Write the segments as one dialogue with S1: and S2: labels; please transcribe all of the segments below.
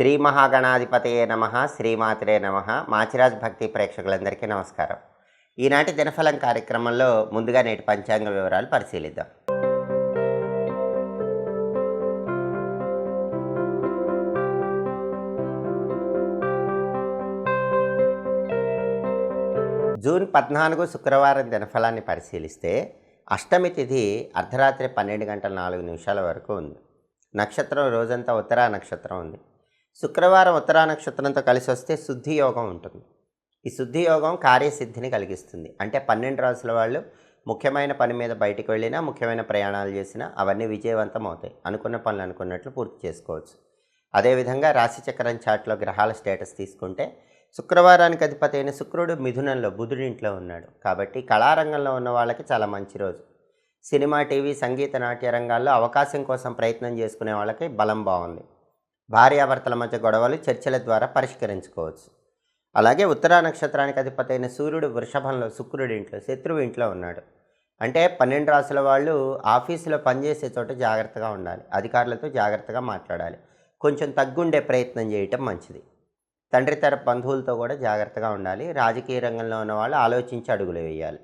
S1: శ్రీ మహాగణాధిపతయే నమ శ్రీమాతరే నమ. మాచిరాజ్ భక్తి ప్రేక్షకులందరికీ నమస్కారం. ఈనాటి దినఫలం కార్యక్రమంలో ముందుగా నేటి పంచాంగ వివరాలు పరిశీలిద్దాం. జూన్ పద్నాలుగు శుక్రవారం దినఫలాన్ని పరిశీలిస్తే అష్టమి తిథి అర్ధరాత్రి పన్నెండు గంటల నాలుగు నిమిషాల వరకు ఉంది. నక్షత్రం రోజంతా ఉత్తరా నక్షత్రం ఉంది. శుక్రవారం ఉత్తరా నక్షత్రంతో కలిసి వస్తే శుద్ధి యోగం ఉంటుంది. ఈ శుద్ధి యోగం కార్యసిద్ధిని కలిగిస్తుంది. అంటే పన్నెండు రాసుల వాళ్ళు ముఖ్యమైన పని మీద బయటికి వెళ్ళినా ముఖ్యమైన ప్రయాణాలు చేసినా అవన్నీ విజయవంతం అవుతాయి. అనుకున్న పనులు అనుకున్నట్లు పూర్తి చేసుకోవచ్చు. అదేవిధంగా రాశిచక్రం చాట్లో గ్రహాల స్టేటస్ తీసుకుంటే శుక్రవారానికి అధిపతి అయిన శుక్రుడు మిథునంలో బుధుడింట్లో ఉన్నాడు. కాబట్టి కళారంగంలో ఉన్న వాళ్ళకి చాలా మంచి రోజు. సినిమా టీవీ సంగీత నాట్య రంగాల్లో అవకాశం కోసం ప్రయత్నం చేసుకునే వాళ్ళకి బలం బాగుంది. భార్యాభర్తల మధ్య గొడవలు చర్చల ద్వారా పరిష్కరించుకోవచ్చు. అలాగే ఉత్తరా నక్షత్రానికి అధిపతి అయిన సూర్యుడు వృషభంలో శుక్రుడి ఇంట్లో శత్రువు ఇంట్లో ఉన్నాడు. అంటే పన్నెండు రాసుల వాళ్ళు ఆఫీసులో పనిచేసే చోట జాగ్రత్తగా ఉండాలి. అధికారులతో జాగ్రత్తగా మాట్లాడాలి. కొంచెం తగ్గుండే ప్రయత్నం చేయటం మంచిది. తండ్రి తర బంధువులతో కూడా జాగ్రత్తగా ఉండాలి. రాజకీయ రంగంలో ఉన్న వాళ్ళు ఆలోచించి అడుగులు వేయాలి.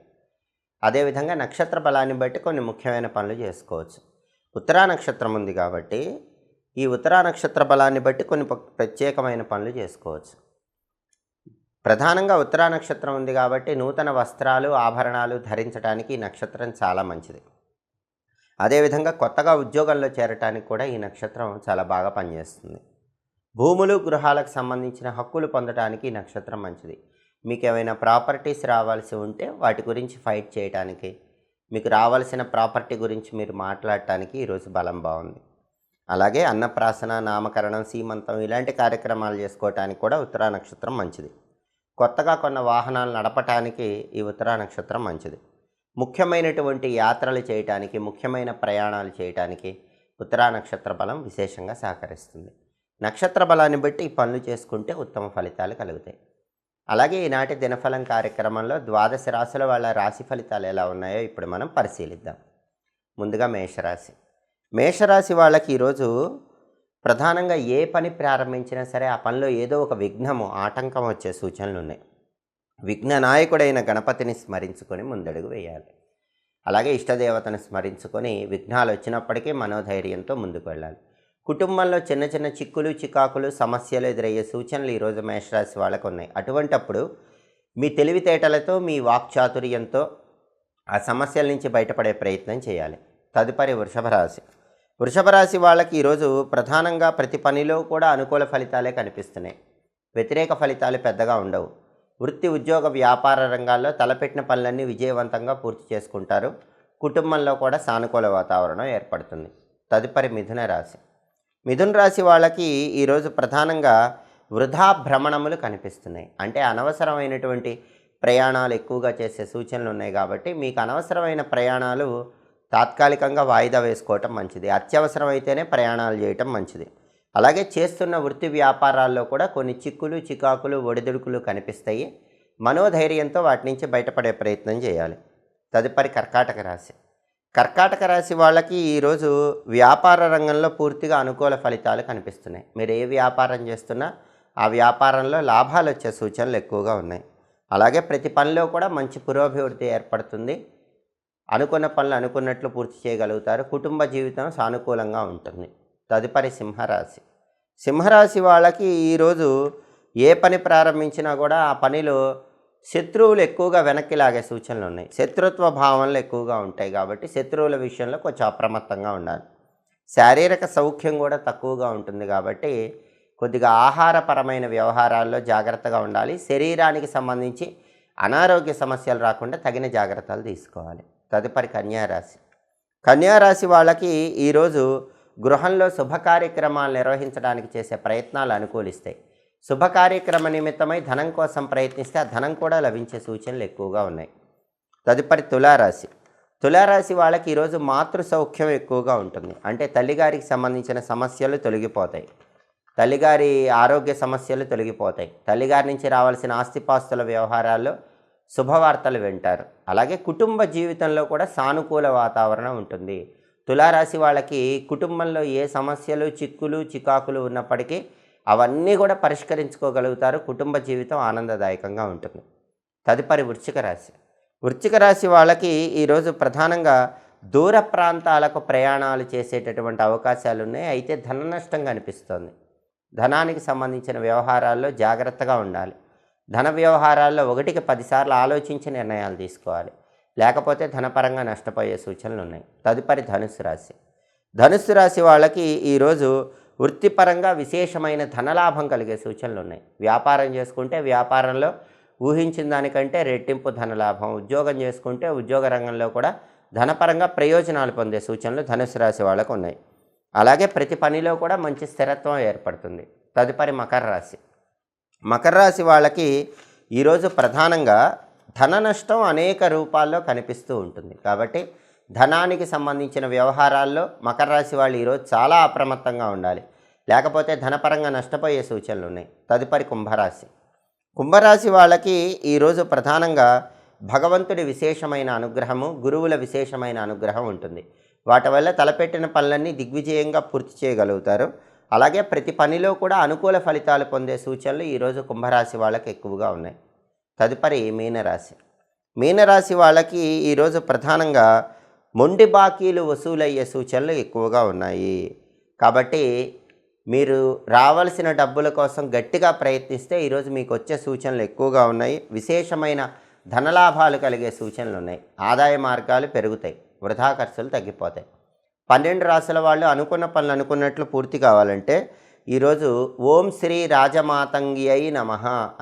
S1: అదేవిధంగా నక్షత్ర బలాన్ని బట్టి కొన్ని ముఖ్యమైన పనులు చేసుకోవచ్చు. ఉత్తరా నక్షత్రం ఉంది కాబట్టి ఈ ఉత్తరా నక్షత్ర బలాన్ని బట్టి కొన్ని ప్రత్యేకమైన పనులు చేసుకోవచ్చు. ప్రధానంగా ఉత్తరా నక్షత్రం ఉంది కాబట్టి నూతన వస్త్రాలు ఆభరణాలు ధరించడానికి ఈ నక్షత్రం చాలా మంచిది. అదేవిధంగా కొత్తగా ఉద్యోగంలో చేరటానికి కూడా ఈ నక్షత్రం చాలా బాగా పనిచేస్తుంది. భూములు గృహాలకు సంబంధించిన హక్కులు పొందడానికి ఈ నక్షత్రం మంచిది. మీకు ఏమైనా ప్రాపర్టీస్ రావాల్సి ఉంటే వాటి గురించి ఫైట్ చేయడానికి మీకు రావాల్సిన ప్రాపర్టీ గురించి మీరు మాట్లాడటానికి ఈరోజు బలం బాగుంది. అలాగే అన్నప్రాసన నామకరణం సీమంతం ఇలాంటి కార్యక్రమాలు చేసుకోవటానికి కూడా ఉత్తరా నక్షత్రం మంచిది. కొత్తగా కొన్న వాహనాలు నడపటానికి ఈ ఉత్తరా నక్షత్రం మంచిది. ముఖ్యమైనటువంటి యాత్రలు చేయటానికి ముఖ్యమైన ప్రయాణాలు చేయటానికి ఉత్తరా నక్షత్ర బలం విశేషంగా సహకరిస్తుంది. నక్షత్ర బలాన్ని బట్టి ఈ పనులు చేసుకుంటే ఉత్తమ ఫలితాలు కలుగుతాయి. అలాగే ఈనాటి దినఫలం కార్యక్రమంలో ద్వాదశ రాశుల వాళ్ళ రాశి ఫలితాలు ఎలా ఉన్నాయో ఇప్పుడు మనం పరిశీలిద్దాం. ముందుగా మేషరాశి. మేషరాశి వాళ్ళకి ఈరోజు ప్రధానంగా ఏ పని ప్రారంభించినా సరే ఆ పనిలో ఏదో ఒక విఘ్నము ఆటంకం వచ్చే సూచనలు ఉన్నాయి. విఘ్న నాయకుడైన గణపతిని స్మరించుకొని ముందడుగు వేయాలి. అలాగే ఇష్టదేవతను స్మరించుకొని విఘ్నాలు వచ్చినప్పటికీ మనోధైర్యంతో ముందుకు వెళ్ళాలి. కుటుంబంలో చిన్న చిన్న చిక్కులు చికాకులు సమస్యలు ఎదురయ్యే సూచనలు ఈరోజు మేషరాశి వాళ్ళకు ఉన్నాయి. అటువంటప్పుడు మీ తెలివితేటలతో మీ వాక్చాతుర్యంతో ఆ సమస్యల నుంచి బయటపడే ప్రయత్నం చేయాలి. తదుపరి వృషభ రాశి. వృషభ రాశి వాళ్ళకి ఈరోజు ప్రధానంగా ప్రతి పనిలో కూడా అనుకూల ఫలితాలే కనిపిస్తున్నాయి. వ్యతిరేక ఫలితాలు పెద్దగా ఉండవు. వృత్తి ఉద్యోగ వ్యాపార రంగాల్లో తలపెట్టిన పనులన్నీ విజయవంతంగా పూర్తి చేసుకుంటారు. కుటుంబంలో కూడా సానుకూల వాతావరణం ఏర్పడుతుంది. తదుపరి మిథున రాశి. మిథున రాశి వాళ్ళకి ఈరోజు ప్రధానంగా వృధా భ్రమణములు కనిపిస్తున్నాయి. అంటే అనవసరమైనటువంటి ప్రయాణాలు ఎక్కువగా చేసే సూచనలు ఉన్నాయి కాబట్టి మీకు అనవసరమైన ప్రయాణాలు తాత్కాలికంగా వాయిదా వేసుకోవటం మంచిది. అత్యవసరమైతేనే ప్రయాణాలు చేయటం మంచిది. అలాగే చేస్తున్న వృత్తి వ్యాపారాల్లో కూడా కొన్ని చిక్కులు చికాకులు ఒడిదుడుకులు కనిపిస్తాయి. మనోధైర్యంతో వాటి నుంచి బయటపడే ప్రయత్నం చేయాలి. తదుపరి కర్కాటక రాశి. కర్కాటక రాశి వాళ్ళకి ఈరోజు వ్యాపార రంగంలో పూర్తిగా అనుకూల ఫలితాలు కనిపిస్తున్నాయి. మీరు ఏ వ్యాపారం చేస్తున్నా ఆ వ్యాపారంలో లాభాలు వచ్చే సూచనలు ఎక్కువగా ఉన్నాయి. అలాగే ప్రతి పనిలో కూడా మంచి పురోభివృద్ధి ఏర్పడుతుంది. అనుకున్న పనులు అనుకున్నట్లు పూర్తి చేయగలుగుతారు. కుటుంబ జీవితం సానుకూలంగా ఉంటుంది. తదుపరి సింహరాశి. సింహరాశి వాళ్ళకి ఈరోజు ఏ పని ప్రారంభించినా కూడా ఆ పనిలో శత్రువులు ఎక్కువగా వెనక్కి లాగే సూచనలు ఉన్నాయి. శత్రుత్వ భావనలు ఎక్కువగా ఉంటాయి కాబట్టి శత్రువుల విషయంలో కొంచెం అప్రమత్తంగా ఉండాలి. శారీరక సౌఖ్యం కూడా తక్కువగా ఉంటుంది కాబట్టి కొద్దిగా ఆహారపరమైన వ్యవహారాల్లో జాగ్రత్తగా ఉండాలి. శరీరానికి సంబంధించి అనారోగ్య సమస్యలు రాకుండా తగిన జాగ్రత్తలు తీసుకోవాలి. తదుపరి కన్యారాశి. కన్యారాశి వాళ్ళకి ఈరోజు గృహంలో శుభ కార్యక్రమాలు నిర్వహించడానికి చేసే ప్రయత్నాలు అనుకూలిస్తాయి. శుభ కార్యక్రమ నిమిత్తమై ధనం కోసం ప్రయత్నిస్తే ఆ ధనం కూడా లభించే సూచనలు ఎక్కువగా ఉన్నాయి. తదుపరి తులారాశి. తులారాశి వాళ్ళకి ఈరోజు మాతృ సౌఖ్యం ఎక్కువగా ఉంటుంది. అంటే తల్లిగారికి సంబంధించిన సమస్యలు తొలగిపోతాయి. తల్లిగారి ఆరోగ్య సమస్యలు తొలగిపోతాయి. తల్లిగారి నుంచి రావాల్సిన ఆస్తిపాస్తుల వ్యవహారాల్లో శుభవార్తలు వింటారు. అలాగే కుటుంబ జీవితంలో కూడా సానుకూల వాతావరణం ఉంటుంది. తులారాశి వాళ్ళకి కుటుంబంలో ఏ సమస్యలు చిక్కులు చికాకులు ఉన్నప్పటికీ అవన్నీ కూడా పరిష్కరించుకోగలుగుతారు. కుటుంబ జీవితం ఆనందదాయకంగా ఉంటుంది. తదుపరి వృశ్చిక రాశి. వృశ్చిక రాశి వాళ్ళకి ఈరోజు ప్రధానంగా దూర ప్రాంతాలకు ప్రయాణాలు చేసేటటువంటి అవకాశాలు ఉన్నాయి. అయితే ధన నష్టం కనిపిస్తుంది. ధనానికి సంబంధించిన వ్యవహారాల్లో జాగ్రత్తగా ఉండాలి. ధన వ్యవహారాల్లో ఒకటికి పదిసార్లు ఆలోచించి నిర్ణయాలు తీసుకోవాలి. లేకపోతే ధనపరంగా నష్టపోయే సూచనలు ఉన్నాయి తదుపరి ధనుసు రాశి. ధనుస్సు రాశి వాళ్ళకి ఈరోజు వృత్తిపరంగా విశేషమైన ధనలాభం కలిగే సూచనలు ఉన్నాయి వ్యాపారం చేసుకుంటే వ్యాపారంలో ఊహించిన దానికంటే రెట్టింపు ధనలాభం ఉద్యోగం చేసుకుంటే ఉద్యోగ రంగంలో కూడా ధనపరంగా ప్రయోజనాలు పొందే సూచనలు ధనుసు రాశి వాళ్ళకు ఉన్నాయి. అలాగే ప్రతి పనిలో కూడా మంచి స్థిరత్వం ఏర్పడుతుంది. తదుపరి మకర రాశి. మకర రాశి వాళ్ళకి ఈరోజు ప్రధానంగా ధన నష్టం అనేక రూపాల్లో కనిపిస్తూ ఉంటుంది. కాబట్టి ధనానికి సంబంధించిన వ్యవహారాల్లో మకర రాశి వాళ్ళు ఈరోజు చాలా అప్రమత్తంగా ఉండాలి. లేకపోతే ధనపరంగా నష్టపోయే సూచనలు ఉన్నాయి. తదుపరి కుంభరాశి. కుంభరాశి వాళ్ళకి ఈరోజు ప్రధానంగా భగవంతుడి విశేషమైన అనుగ్రహము గురువుల విశేషమైన అనుగ్రహం ఉంటుంది. వాటి వల్ల తలపెట్టిన పనులన్నీ దిగ్విజయంగా పూర్తి చేయగలుగుతారు. అలాగే ప్రతి పనిలో కూడా అనుకూల ఫలితాలు పొందే సూచనలు ఈరోజు కుంభరాశి వాళ్ళకి ఎక్కువగా ఉన్నాయి. తదుపరి మీనరాశి. మీనరాశి వాళ్ళకి ఈరోజు ప్రధానంగా మొండి బాకీలు వసూలయ్యే సూచనలు ఎక్కువగా ఉన్నాయి. కాబట్టి మీరు రావాల్సిన డబ్బుల కోసం గట్టిగా ప్రయత్నిస్తే ఈరోజు మీకు వచ్చే సూచనలు ఎక్కువగా ఉన్నాయి. విశేషమైన ధనలాభాలు కలిగే సూచనలు ఉన్నాయి. ఆదాయ మార్గాలు పెరుగుతాయి. వృధా ఖర్చులు తగ్గిపోతాయి. పన్నెండు రాసుల వాళ్ళు అనుకున్న పనులు అనుకున్నట్లు పూర్తి కావాలంటే ఈరోజు ఓం శ్రీ రాజమాతంగి అయి నమ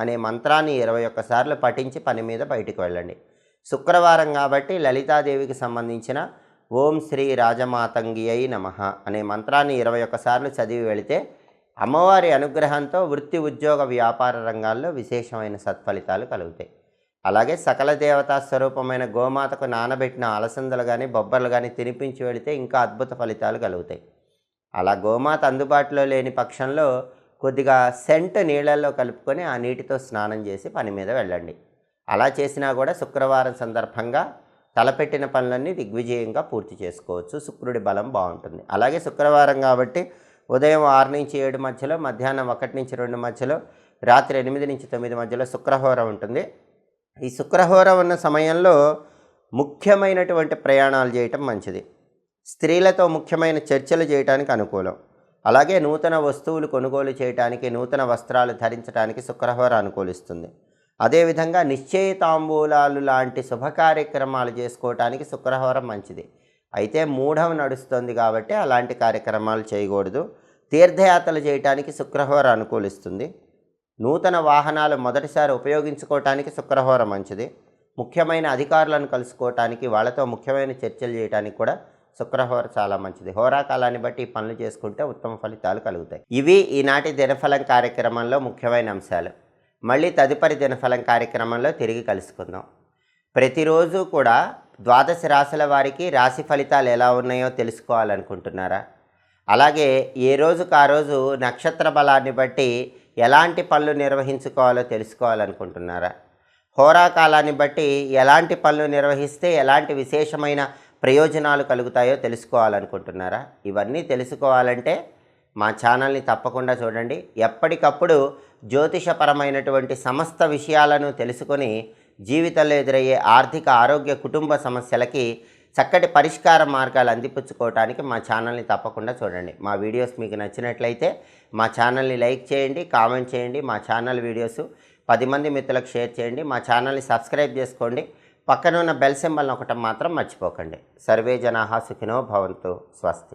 S1: అనే మంత్రాన్ని ఇరవై ఒక్కసార్లు పఠించి పని మీద బయటికి వెళ్ళండి. శుక్రవారం కాబట్టి లలితాదేవికి సంబంధించిన ఓం శ్రీ రాజమాతంగి అయి నమ అనే మంత్రాన్ని ఇరవై ఒక్కసార్లు చదివి వెళితే అమ్మవారి అనుగ్రహంతో వృత్తి ఉద్యోగ వ్యాపార రంగాల్లో విశేషమైన సత్ఫలితాలు కలుగుతాయి. అలాగే సకల దేవతా స్వరూపమైన గోమాతకు నానబెట్టిన అలసందలు కానీ బొబ్బర్లు కానీ తినిపించి వెళితే ఇంకా అద్భుత ఫలితాలు కలుగుతాయి. అలా గోమాత అందుబాటులో లేని పక్షంలో కొద్దిగా సెంట్ నీళ్ళల్లో కలుపుకొని ఆ నీటితో స్నానం చేసి పని మీద వెళ్ళండి. అలా చేసినా కూడా శుక్రవారం సందర్భంగా తలపెట్టిన పనులన్నీ దిగ్విజయంగా పూర్తి చేసుకోవచ్చు. శుక్రుడి బలం బాగుంటుంది. అలాగే శుక్రవారం కాబట్టి ఉదయం ఆరు నుంచి ఏడు మధ్యలో మధ్యాహ్నం ఒకటి నుంచి రెండు మధ్యలో రాత్రి ఎనిమిది నుంచి తొమ్మిది మధ్యలో శుక్రహోర ఉంటుంది. ఈ శుక్రహోర ఉన్న సమయంలో ముఖ్యమైనటువంటి ప్రయాణాలు చేయటం మంచిది. స్త్రీలతో ముఖ్యమైన చర్చలు చేయటానికి అనుకూలం. అలాగే నూతన వస్తువులు కొనుగోలు చేయటానికి నూతన వస్త్రాలు ధరించడానికి శుక్రహోర అనుకూలిస్తుంది. అదేవిధంగా నిశ్చయితాంబూలాలు లాంటి శుభ కార్యక్రమాలు చేసుకోవటానికి శుక్రహోరం మంచిది. అయితే మూఢం నడుస్తుంది కాబట్టి అలాంటి కార్యక్రమాలు చేయకూడదు. తీర్థయాత్రలు చేయటానికి శుక్రహోర అనుకూలిస్తుంది. నూతన వాహనాలు మొదటిసారి ఉపయోగించుకోవటానికి శుక్రహోర మంచిది. ముఖ్యమైన అధికారులను కలుసుకోవటానికి వాళ్ళతో ముఖ్యమైన చర్చలు చేయడానికి కూడా శుక్రహోర చాలా మంచిది. హోరాకాలాన్ని బట్టి పనులు చేసుకుంటే ఉత్తమ ఫలితాలు కలుగుతాయి. ఇవి ఈనాటి దినఫలం కార్యక్రమంలో ముఖ్యమైన అంశాలు. మళ్ళీ తదుపరి దినఫలం కార్యక్రమంలో తిరిగి కలుసుకుందాం. ప్రతిరోజు కూడా ద్వాదశ రాశుల వారికి రాశి ఫలితాలు ఎలా ఉన్నాయో తెలుసుకోవాలనుకుంటున్నారా? అలాగే ఏ రోజుకు ఆ రోజు నక్షత్ర బలాన్ని బట్టి ఎలాంటి పనులు నిర్వహించుకోవాలో తెలుసుకోవాలనుకుంటున్నారా? హోరాకాలాన్ని బట్టి ఎలాంటి పనులు నిర్వహిస్తే ఎలాంటి విశేషమైన ప్రయోజనాలు కలుగుతాయో తెలుసుకోవాలనుకుంటున్నారా? ఇవన్నీ తెలుసుకోవాలంటే మా ఛానల్ని తప్పకుండా చూడండి. ఎప్పటికప్పుడు జ్యోతిషపరమైనటువంటి సమస్త విషయాలను తెలుసుకొని జీవితంలో ఎదురయ్యే ఆర్థిక ఆరోగ్య కుటుంబ సమస్యలకి చక్కటి పరిష్కార మార్గాలు అందిపుచ్చుకోవడానికి మా ఛానల్ని తప్పకుండా చూడండి. మా వీడియోస్ మీకు నచ్చినట్లయితే మా ఛానల్ని లైక్ చేయండి కామెంట్ చేయండి మా ఛానల్ వీడియోస్ పది మంది మిత్రులకు షేర్ చేయండి మా ఛానల్ని సబ్స్క్రైబ్ చేసుకోండి. పక్కన ఉన్న బెల్ సింబల్ని ఒకటి మాత్రం మర్చిపోకండి. సర్వే జనాహా సుఖినో భవంతు స్వస్తి.